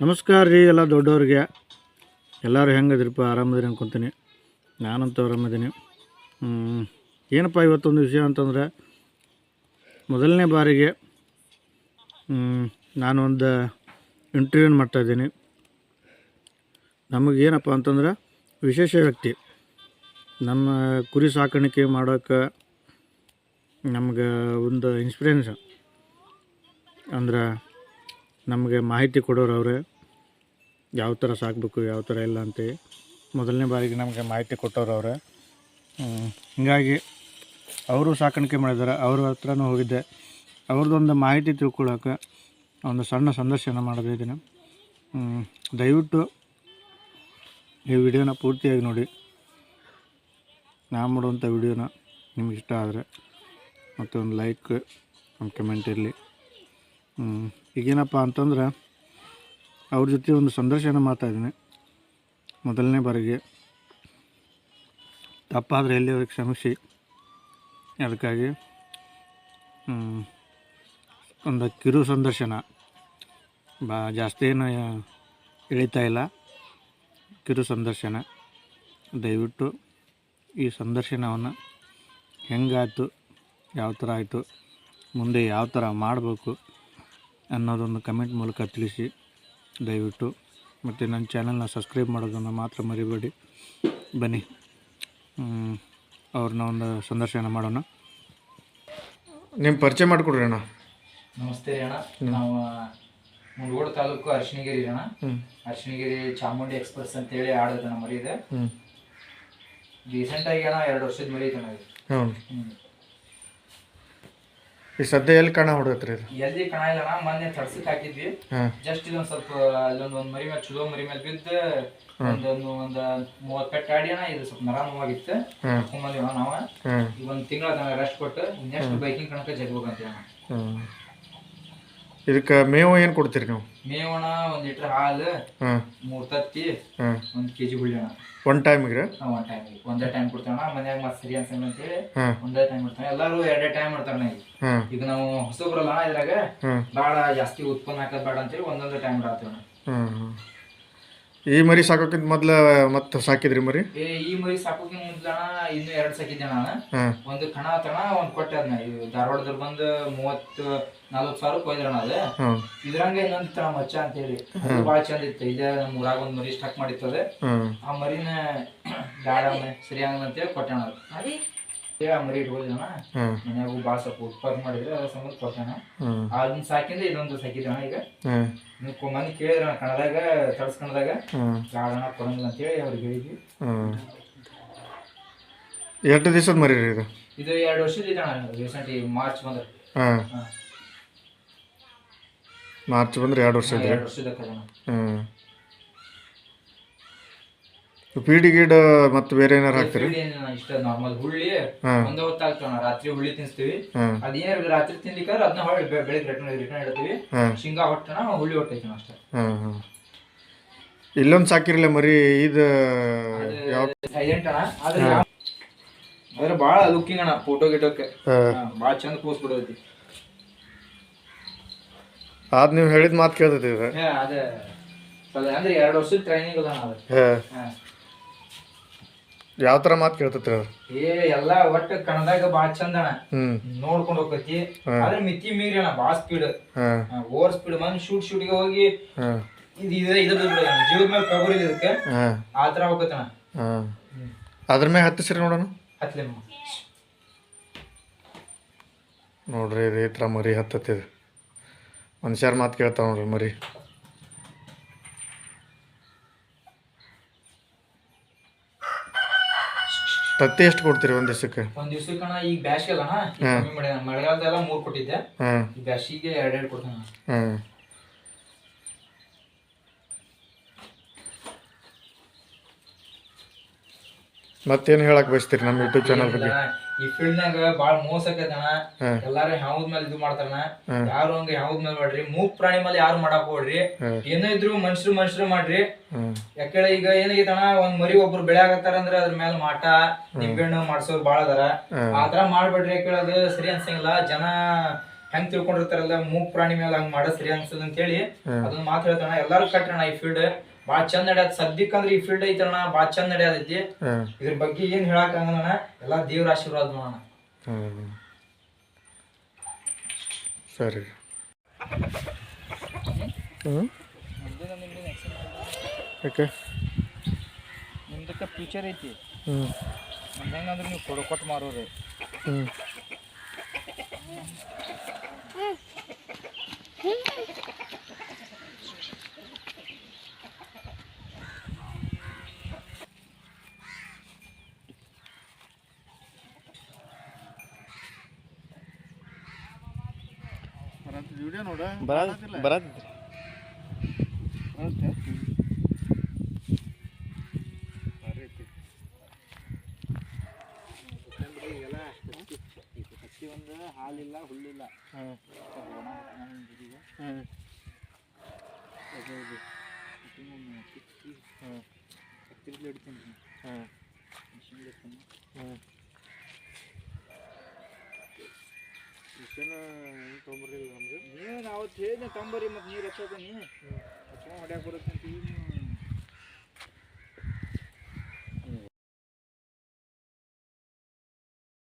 ನಮಸ್ಕಾರ ರೀ ಎಲ್ಲ ದೊಡ್ಡವ್ರಿಗೆ. ಎಲ್ಲರೂ ಹೆಂಗದಿರಪ್ಪ? ಆರಾಮದಿರಿ ಅಂದ್ಕೊತೀನಿ ನಾನಂತೂ ಆರಾಮದೀನಿ. ಹ್ಮ್. ಏನಪ್ಪ ಇವತ್ತೊಂದು ವಿಷಯ ಅಂತಂದ್ರೆ, ಮೊದಲನೇ ಬಾರಿಗೆ ನಾನು ಒಂದು ಇಂಟರ್ವ್ಯೂನ್ ಮಾಡ್ತಾಯಿದ್ದೀನಿ. ನಮಗೇನಪ್ಪ ಅಂತಂದ್ರೆ, ವಿಶೇಷ ವ್ಯಕ್ತಿ. ನಮ್ಮ ಕುರಿ ಸಾಕಾಣಿಕೆ ಮಾಡೋಕೆ ನಮ್ಗೆ ಒಂದು ಇನ್ಸ್ಪಿರೆನ್ಸ್ ಅಂದ್ರೆ ನಮಗೆ ಮಾಹಿತಿ ಕೊಡೋರು ಅವರೇ. ಯಾವ ಥರ ಸಾಕಬೇಕು, ಯಾವ ಥರ ಇಲ್ಲ ಅಂತೇಳಿ ಮೊದಲನೇ ಬಾರಿಗೆ ನಮಗೆ ಮಾಹಿತಿ ಕೊಟ್ಟವ್ರು ಅವರೇ. ಹೀಗಾಗಿ ಅವರು ಸಾಕಾಣಿಕೆ ಮಾಡಿದ್ದಾರೆ. ಅವ್ರ ಹತ್ರನೂ ಹೋಗಿದ್ದೆ. ಅವ್ರದ್ದೊಂದು ಮಾಹಿತಿ ತಿಳ್ಕೊಳ್ಳೋಕೆ ಒಂದು ಸಣ್ಣ ಸಂದರ್ಶನ ಮಾಡಿದ್ದೀನಿ ದಯವಿಟ್ಟು ಈ ವಿಡಿಯೋನ ಪೂರ್ತಿಯಾಗಿ ನೋಡಿ. ನಾ ಮಾಡುವಂಥ ವಿಡಿಯೋನ ನಿಮ್ಗೆ ಇಷ್ಟ ಆದರೆ ಮತ್ತು ಒಂದು ಲೈಕ್, ಒಂದು ಕಮೆಂಟ್ ಇರಲಿ. ಈಗೇನಪ್ಪ ಅಂತಂದ್ರೆ ಅವ್ರ ಜೊತೆ ಒಂದು ಸಂದರ್ಶನ ಮಾತಾಡಿದ್ದೀನಿ ಮೊದಲನೇ ಬಾರಿಗೆ. ತಪ್ಪಾದರೆ ಎಲ್ಲಿಯವ್ರಿಗೆ ಕ್ಷಮಿಸಿ. ಅದಕ್ಕಾಗಿ ಒಂದು ಕಿರು ಸಂದರ್ಶನ. ಬಾ, ಜಾಸ್ತಿ ಏನು ಎಳಿತಾ ಇಲ್ಲ. ಕಿರು ಸಂದರ್ಶನ. ದಯವಿಟ್ಟು ಈ ಸಂದರ್ಶನವನ್ನು ಹೆಂಗಾಯಿತು ಯಾವ ಥರ ಆಯಿತು, ಮುಂದೆ ಯಾವ ಥರ ಮಾಡಬೇಕು ಅನ್ನೋದೊಂದು ಕಮೆಂಟ್ ಮೂಲಕ ತಿಳಿಸಿ ದಯವಿಟ್ಟು. ಮತ್ತು ನನ್ನ ಚಾನಲ್ನ ಸಬ್ಸ್ಕ್ರೈಬ್ ಮಾಡೋದನ್ನು ಮಾತ್ರ ಮರಿಬೇಡಿ. ಬನ್ನಿ. ಅವ್ರನ್ನ ಒಂದು ಸಂದರ್ಶನ ಮಾಡೋಣ. ನಿಮ್ಮ ಪರಿಚಯ ಮಾಡಿಕೊಡ್ರಿ ಅಣ್ಣ. ನಮಸ್ತೆ ರೀ ಅಣ್ಣ. ನಾವು ಮುಳಗೋಡು ತಾಲೂಕು ಅರ್ಶಿಣಗಿರಿ ಅಣ್ಣ. ಹ್ಞೂ ಅರ್ಶಿಣಗಿರಿ ಚಾಮುಂಡಿ ಎಕ್ಸ್ಪ್ರೆಸ್ ಅಂತೇಳಿ ಆಡೋದು ನಮ್ಮ ಮರಿ ಇದೆ ರೀಸೆಂಟಾಗಿ ರೀಸೆಂಟ್ ಅಣ್ಣ ಎರಡು ವರ್ಷದ ಮರಿ ಇದೆ. ಅಣ್ಣ ಹ್ಞೂ. ಈ ಸದ್ಯ ಎಲ್ಲಿ ಕಣ ಹೊಡೆದತ್ರಿ ಇದು? ಎಲ್ಲಿ ಕಣ ಇಲ್ಲ ಅಣ್ಣ ಮೊನ್ನೆ ತಡ್ಸಕ್ ಹಾಕಿದ್ವಿ. ಜಸ್ಟ್ ಇದೊಂದ್ ಸ್ವಲ್ಪ ಅಲ್ಲೊಂದ್ ಒಂದ್ ಮರಿ ಮೇಲೆ ಚಲೋ ಮರಿ ಮೇಲೆ ಬಿದ್ದ ಒಂದೊಂದು ಒಂದ್ ಮೂವತ್ ಪೆಟ್ಟ ಆಡಿ ಅಣ್ಣ ಇದು ಸ್ವಲ್ಪ ನರ ನೋವಾಗಿತ್ತು ಹಾಕೊಂಬಂದಿವ ನಾವ. ಈಗ ಒಂದ್ ತಿಂಗಳ ರೆಸ್ಟ್ ಕೊಟ್ಟು ನೆಕ್ಸ್ಟ್ ಬೈಕಿಂಗ್ ಕಣಕ ಜಗ್ಬೇಕಂತ ಅಣ್ಣ. ಇದಕ್ಕೆ ಮೇವು ಏನು ಕೊಡ್ತೀರಿ ನೀವು? ಮೇವಣ ಒಂದ್ ಲೀಟರ್ ಹಾಲು ಹಾಂ. ಮೂರ್ ತತ್ತಿ ಹಾಂ. ಒಂದ್ ಕೆಜಿ ಅಣ್ಣ. ಒನ್ ಟೈಮಿಗೆ ರೀ ಒನ್ ಟೈಮ್ ಒಂದೇ ಟೈಮ್ ಕೊಡ್ತೇವಣ ಮನ್ಯಾಗ ಮತ್ತೆ ಸರಿ ಅನ್ಸಂಗ ಅಂತೇಳಿ ಹಾಂ. ಒಂದೇ ಟೈಮ್ ಕೊಡ್ತೇವೆ ಎಲ್ಲಾರು ಎರಡೇ ಟೈಮ್ ಮಾಡ್ತಾರ ಈಗ ಹಾಂ. ಈಗ ನಾವು ಹೊಸಬ್ರಲ್ಲ ಇದ್ರಾಗ ಹಾಂ. ಭಾಳ ಜಾಸ್ತಿ ಉತ್ಪನ್ನ ಹಾಕೋದ್ ಬೇಡ ಅಂತೇಳಿ ಒಂದೊಂದೇ ಟೈಮ್ ಹ್ಞೂ ಈ ಮರಿ ಸಾಕೋಕ್ಕಿಂತ ಮೊದ್ಲ ಮತ್ತೆ ಸಾಕಿದ್ರಿ ಮರಿ? ಏ ಈ ಮರಿ ಸಾಕೋಕೆ ಮುಂದ್ಲಣ ಇನ್ನು ಎರಡು ಸಾಕಿದ್ದೆ ನಾನು. ಹಾಂ. ಒಂದು ಕಣ ತಣ ಒಂದ್ ಕೊಟ್ಟೆ ಅದನ್ನ ಧಾರವಾಡದಲ್ಲಿ ಬಂದು ಮೂವತ್ತು ನಲ್ವತ್ತು ಸಾವಿರ ಕೊಯ್ದ್ರಣ ಅದು. ಹಾಂ. ಇದ್ರಂಗ ಇನ್ನೊಂದು ತಣ ಮಚ್ಚ ಅಂತ ಹೇಳಿ ಬಾಳ ಚಂದ ಇತ್ತು. ಇದೇ ನಮ್ಮ ಊರಾಗ ಒಂದು ಮರಿ ಸ್ಟಾಕ್ ಮಾಡಿತ್ತದ ಹಾಂ. ಆ ಮರಿನ ಬ್ಯಾಡ ಸರಿ ಆಗಲ್ಲ ಅಂತೇಳಿ ಕೊಟ್ಟಣ ಅದು. ಮರಿ ಇಟ್ಕೊಂಡಿದ್ದಣ ಹಾಂ ಮನ್ಯಾಗೂ ಭಾಳ ಸ್ವಲ್ಪ ಉತ್ಪಾದನೆ ಮಾಡಿದ್ರೆ ಅದ್ರ ಸಂಬಂಧ ಅದನ್ನ ಸಾಕಿಂದ ಇದೊಂದು ಸಾಕಿದ್ದಣ ಈಗ. ನೀವು ಮಂದಿ ಕೇಳಿದ್ರ ಕಣದಾಗ ತಡ್ಸ್ ಹಾಂ ಗಾಳಣ ಕೊಡಂಗಿಲ್ಲ ಅಂತೇಳಿ ಅವ್ರಿಗೆ ಹೇಳಿದ್ವಿ. ಎಷ್ಟು ದಿವಸದ ಮರಿ ಇದು? ಇದು ಎರಡು ವರ್ಷದ ಇದಣ ರೀಸೆಂಟ್ ಈ ಮಾರ್ಚ್ ಬಂದ್ರೆ. ಮಾರ್ಚ್ ಬಂದ್ರೆ ಎರಡು ವರ್ಷ ಇದ್ರಿ ಹ್ಮ್. ಹ್ಞೂ ಪೀಡಿ ಗೀಡ ಮತ್ತೆ ಬೇರೆ ಏನಾರು ಹಾಕ್ತೀರಿ? ಇಷ್ಟ ನಾರ್ಮಲ್ ಹುಳ್ಳಿ ಒಂದೇ ಹೊತ್ತಾಗ್ತಾವ ರಾತ್ರಿ ಹುಳ್ಳಿ ತಿನ್ಸ್ತೀವಿ. ಅದೇನಾರ ರಾತ್ರಿ ತಿನ್ಲಿಕ್ಕಾದ್ರೆ ಅದನ್ನ ಹೊಳ್ಳಿ ಬೆಳಿಗ್ಗೆ ರಿಟರ್ನ್ ರಿಟರ್ನ್ ಇಡ್ತೀವಿ. ಶೇಂಗಾ ಹೊಟ್ಟಣ ಹುಳ್ಳಿ ಹೊಟ್ಟೈತಿ ಅಷ್ಟೇ. ಇಲ್ಲೊಂದು ಸಾಕಿರಲ್ಲ ಮರಿ ಇದು ಯಾವ ಸೈಲೆಂಟ್ ಅಣ್ಣ. ಆದ್ರೆ ಆದ್ರೆ ಭಾಳ ಲುಕ್ಕಿಂಗ್ ಅಣ್ಣ ಫೋಟೋ ಗಿಟೋಕ್ಕೆ. ಭಾಳ ಚಂದ ಪೋಸ್ ಬಿಡೋದೈತಿ ಅದು ನೀವು ಹೇಳಿದ ಮಾತು ಕೇಳ್ತೈತಿ ಇದು. ಅದೇ. ಅದೇ ಅಂದ್ರೆ ಎರಡು ವರ್ಷದ ಟ್ರೈನಿಂಗ್ ಅದ. ಯಾವ ತರ ಮಾತು ಕೇಳ್ತೈತಿ ಅವ್ರು? ಏ ಎಲ್ಲಾ ಒಟ್ಟು ಕಣದಾಗ ಭಾಳ ಚಂದ ಅಣ್ಣ ಹ್ಞೂ ನೋಡ್ಕೊಂಡು ಹೋಗತಿ ಹ್ಮ್. ಆದ್ರೆ ಮಿತಿ ಮೀರಿ ಅಣ್ಣ ಭಾಳ ಸ್ಪೀಡ್ ಓವರ್ ಸ್ಪೀಡ್ ಬಂದ್ ಶೂಟ್ ಶೂಟಿಗೆ ಹೋಗಿ ಹಾಂ. ಇದು ಇದು ಇದ್ರ ಜೀವದ ಮೇಲೆ ಕಬರ್ ಇದಕ್ಕೆ ಆ ಥರ ಹೋಗತ್ತಣ ಹ್ಮ್. ಅದ್ರ ಮೇಲೆ ಹತ್ತಿಸ್ರಿ ನೋಡೋಣ. ಹತ್ಲೆ ನೋಡ್ರಿ ಇದೇ ಥರ ಮರಿ ಹತ್ತತ್ತಿದೆ ಮನುಷ್ಯರ ಮಾತು ಕೇಳ್ತಾವ ನೋಡ್ರಿ ಮರಿ. ತತ್ತಿ ಎಷ್ಟು ಕೊಡ್ತೀರಿ ಒಂದು ದಿವಸಕ್ಕೆ? ಒಂದ್ ದಿವ್ಸಕ್ಕೆ ಅಣ್ಣ ಈಗ ಬ್ಯಾಸಿಗೆ ಅಲ್ಲ ಅಣ್ಣ ಈಗ ಕಮ್ಮಿ ಮಾಡಿ ಮಳೆಗಾಲದೆಲ್ಲ ಮೂರ್ ಕೊಟ್ಟಿದ್ದೆ. ಹಾಂ. ಈ ಬ್ಯಾಸಿಗೆ ಎರಡ್ ಎರಡು ಕೊಡ್ತಾನ ಹಾಂ. ಮತ್ತೇನು ಹೇಳಕ್ ಬಯಸ್ತೀರಿ ನಮ್ಮ ಯೂಟ್ಯೂಬ್ ಚಾನಲ್ ಬಗ್ಗೆ? ಈ ಫೀಲ್ಡ್ನಾಗ ಬಾಳ ಮೋಸ ಆಕೈತಣ ಎಲ್ಲಾರು ಯಾವ್ದ್ ಮೇಲೆ ಇದು ಮಾಡ್ತಾರಣ್ಣ ಯಾರು ಹಂಗ ಯಾವ್ದ್ ಮೇಲೆ ಮಾಡ್ರಿ ಮೂಕ್ ಪ್ರಾಣಿ ಮೇಲೆ ಯಾರು ಮಾಡಾಕ್ ಹೋಗ್ರಿ. ಏನೋ ಇದ್ರು ಮನುಷ್ಯರು ಮನುಷ್ಯರು ಮಾಡ್ರಿ. ಯಾಕೇಳಿ ಈಗ ಏನಾಗೈತಣ ಒಂದ್ ಮರಿ ಒಬ್ರು ಬೆಳೆ ಆಗತ್ತಾರ ಅಂದ್ರೆ ಅದ್ರ ಮೇಲೆ ಮಾಟ ನಿಂಬೆಹಣ್ಣು ಮಾಡ್ಸೋರು ಬಾಳ ಅದಾರ. ಆತರ ಮಾಡ್ಬೇಡ್ರಿ ಕೇಳೋದು ಅದು ಸರಿ ಅನ್ಸಂಗಿಲ್ಲ. ಜನ ಹೆಂಗ್ ತಿಳ್ಕೊಂಡಿರ್ತಾರಲ್ಲ ಮೂಕ್ ಪ್ರಾಣಿ ಮೇಲೆ ಹಂಗ್ ಮಾಡೋದ್ ಸರಿ ಅನ್ಸದ ಅಂತ ಹೇಳಿ ಅದನ್ನ ಮಾತು ಹೇಳ್ತಾನ. ಎಲ್ಲಾರು ಕಟ್ಟಣ ಈ ಫೀಲ್ಡ್ ಬಾಳ ಚಂದ ನಡ್ಯಾದ ಸದ್ಯಕ್ಕಂದ್ರೆ ಈ ಫೀಲ್ಡ್ ಐತಣ್ಣ ಬಾಳ ಚಂದ ನಡ್ಯಾದೈತಿ ಇದ್ರ ಬಗ್ಗೆ ಏನ್ ಹೇಳಕ್ ಅಣ್ಣ. ಎಲ್ಲಾ ದೇವ್ರ ಆಶೀರ್ವಾದ ನೋಡೋಣ ಸರಿ. ಹ್ಞೂ ಯಾಕೆ? ನಿಮ್ದಕ್ಕ ಫ್ಯೂಚರ್ ಐತಿ. ಹ್ಞೂ ಹೆಂಗಂದ್ರೆ ನೀವು ಕೊಡು ಕೊಟ್ಟು ಮಾರೋರು ಹ್ಞೂ ವಿಡಿಯೋ ನೋಡ? ಬರತ್ ಬರತ್. ಹತ್ತಿ ಒಂದು ಹಾಲಿಲ್ಲ ಹುಲ್ಲಿಲ್ಲ ಹಾಂ ತೊಗೊಂಬರ್ಲಿಲ್ಲ ನಮ್ಗೆ ನೀನು ಅವತ್ತು ಹೇಳಿದ್ನ ತಂಬರಿ ಮತ್ತೆ ನೀರು ಹಚ್ಚೋದು ನೀ ಹಚ್ಕೊಂಡು ಹೊಡ್ಯಾಕ ಬರುತ್ತೆ ಅಂತ ನೀವು